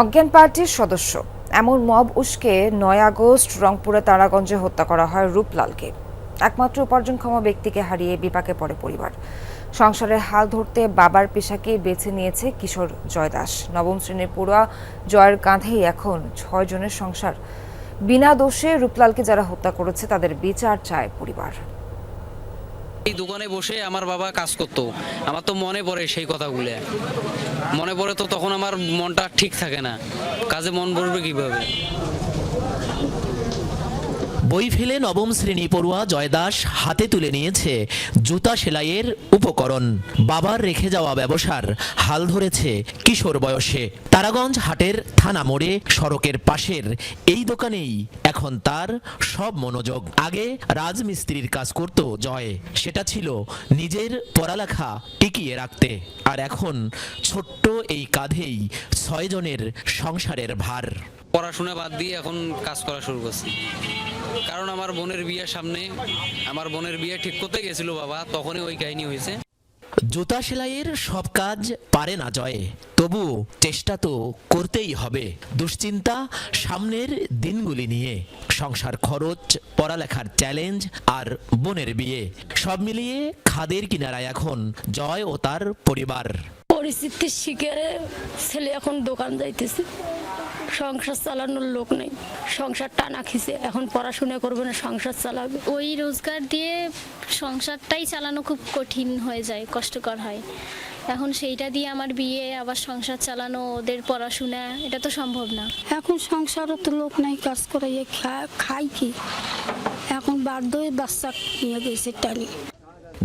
অজ্ঞান পার্টির সদস্য। এমন মব উস্কে নয় আগস্ট রংপুরে তারাগঞ্জে হত্যা করা হয় রূপলালকে। একমাত্র উপার্জনক্ষম ব্যক্তিকে হারিয়ে বিপাকে পড়ে পরিবার। সংসারের হাল ধরতে বাবার পেশাকে বেছে নিয়েছে কিশোর জয় দাস নবম শ্রেণির পড়ুয়া জয়ের কাঁধেই এখন ছয় জনের সংসার। বিনা দোষে রূপলালকে যারা হত্যা করেছে, তাদের বিচার চায় পরিবার। এই দোকানে বসে আমার বাবা কাজ করতো। আমার তো মনে পড়ে সেই কথাগুলো। মনে পড়ে তো তখন আমার মনটা ঠিক থাকে না। কাজে মন বসবে কীভাবে? বই ফেলে নবম শ্রেণি পড়ুয়া জয়দাস হাতে তুলে নিয়েছে জুতা সেলাইয়ের উপকরণ। বাবার রেখে যাওয়া ব্যবসার হাল ধরেছে কিশোর বয়সে। তারাগঞ্জ হাটের থানা মোড়ে সড়কের পাশের এই দোকানেই এখন তার সব মনোযোগ। আগে রাজমিস্ত্রির কাজ করত জয়। সেটা ছিল নিজের পড়ালেখা টিকিয়ে রাখতে। আর এখন ছোট্ট এই কাঁধেই ছয়জনের সংসারের ভার। পড়াশোনা বাদ দিয়ে এখন কাজ করা শুরু করছি। কারণ আমার বোনের বিয়ে সামনে আমার বোনের বিয়ে ঠিক করতে গেছিল বাবা তখনই ওই কাহিনী হয়েছে। জুতা সেলাইয়ের সব কাজ পারে না জয়ে তবু চেষ্টা তো করতেই হবে। দুশ্চিন্তা সামনের দিনগুলি নিয়ে সংসার খরচ পড়ালেখার চ্যালেঞ্জ আর বোনের বিয়ে সব মিলিয়ে খাদের কিনারায় এখন জয় ও তার পরিবার। পরিস্থিতির শিকারে ছেলে এখন দোকান যাইতেছে। সংসার চালানোর লোক নেই। সংসার টানা খিসে এখন পড়াশোনা করবে না সংসার চালাবে। ওই রোজগার দিয়ে সংসারটাই চালানো খুব কঠিন হয়ে যায় কষ্টকর হয়। এখন সেইটা দিয়ে আমার বিয়ে আবার সংসার চালানো ওদের পড়াশোনা এটা তো সম্ভব না। এখন সংসারও তো লোক নাই কাজ করে খাই কি? এখন বাধ্য বাচ্চা নিয়ে গেছে টানি।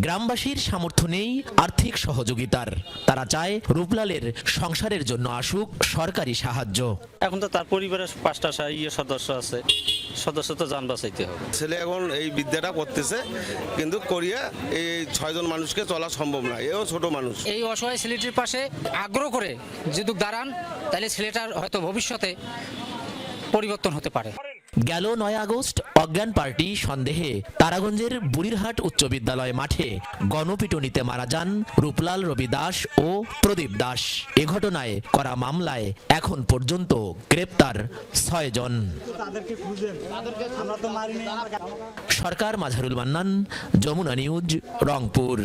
গ্রামবাসীর সামর্থ্য নেই আর্থিক সহযোগিতার। তারা চায় রূপলালের সংসারের জন্য আসুক সরকারি সাহায্য। এখন তো তার পরিবারের পাঁচটা ইয়ে সদস্য আছে। সদস্য তো যান বাঁচাইতে হবে। ছেলে এখন এই বিদ্যাটা করতেছে কিন্তু করিয়া এই ছয়জন মানুষকে চলা সম্ভব না। এও ছোট মানুষ। এই অসহায় ছেলেটির পাশে আগ্রহ করে যদি দাঁড়ান তাহলে ছেলেটার হয়তো ভবিষ্যতে পরিবর্তন হতে পারে। গেল নয় আগস্ট অজ্ঞান পার্টি সন্দেহে তারাগঞ্জের বুড়িরহাট উচ্চ বিদ্যালয় মাঠে গণপিটুনিতে মারা যান রূপলাল রবি দাস ও প্রদীপ দাস। এ ঘটনায় করা মামলায় এখন পর্যন্ত গ্রেপ্তার ছয় জন। সরকার, মাঝারুল মান্নান, যমুনা নিউজ, রংপুর।